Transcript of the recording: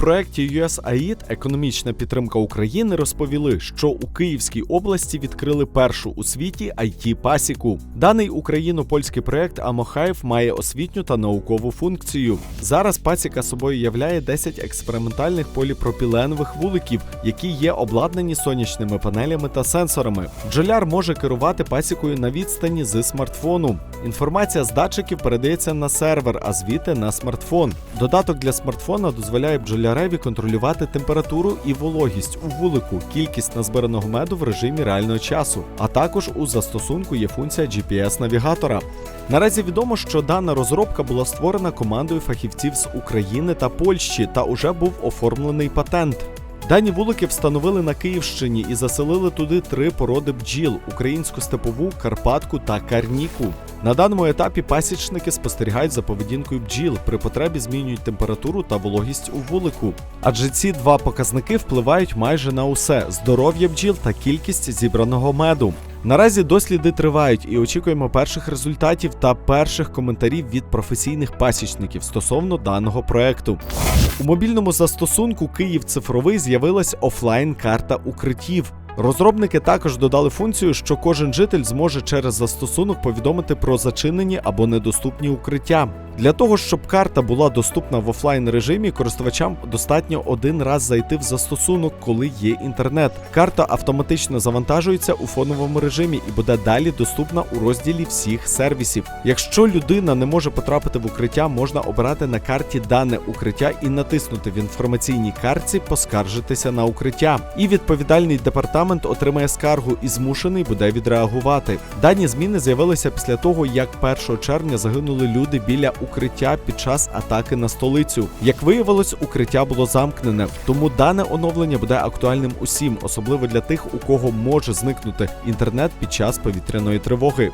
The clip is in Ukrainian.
проєкті USAID економічна підтримка України розповіли, що у Київській області відкрили першу у світі it пасіку. Даний україно-польський проєкт Амохаїв має освітню та наукову функцію. Зараз пасіка собою являє 10 експериментальних поліпропіленових вуликів, які є обладнані сонячними панелями та сенсорами. Бджоляр може керувати пасікою на відстані з смартфону. Інформація з датчиків передається на сервер, а звідти на смартфон. Додаток для смартфона дозволяє бджоляреві контролювати температуру і вологість у вулику, кількість назбираного меду в режимі реального часу. А також у застосунку є функція GPS-навігатора. Наразі відомо, що дана розробка була створена командою фахівців з України та Польщі та уже був оформлений патент. Дані вулики встановили на Київщині і заселили туди три породи бджіл: українську степову, карпатку та карніку. На даному етапі пасічники спостерігають за поведінкою бджіл, при потребі змінюють температуру та вологість у вулику. Адже ці два показники впливають майже на усе здоров'я бджіл та кількість зібраного меду. Наразі досліди тривають і очікуємо перших результатів та перших коментарів від професійних пасічників стосовно даного проекту. У мобільному застосунку Київ цифровий з'явилась офлайн-карта укриттів. Розробники також додали функцію, що кожен житель зможе через застосунок повідомити про зачинені або недоступні укриття. Для того, щоб карта була доступна в офлайн режимі, користувачам достатньо один раз зайти в застосунок, коли є інтернет. Карта автоматично завантажується у фоновому режимі і буде далі доступна у розділі всіх сервісів. Якщо людина не може потрапити в укриття, можна обирати на карті дане укриття і натиснути в інформаційній картці Поскаржитися на укриття. І відповідальний департамент отримає скаргу і змушений буде відреагувати. Дані зміни з'явилися після того, як 1 червня загинули люди біля укриття під час атаки на столицю. Як виявилось, укриття було замкнене, тому дане оновлення буде актуальним усім, особливо для тих, у кого може зникнути інтернет під час повітряної тривоги.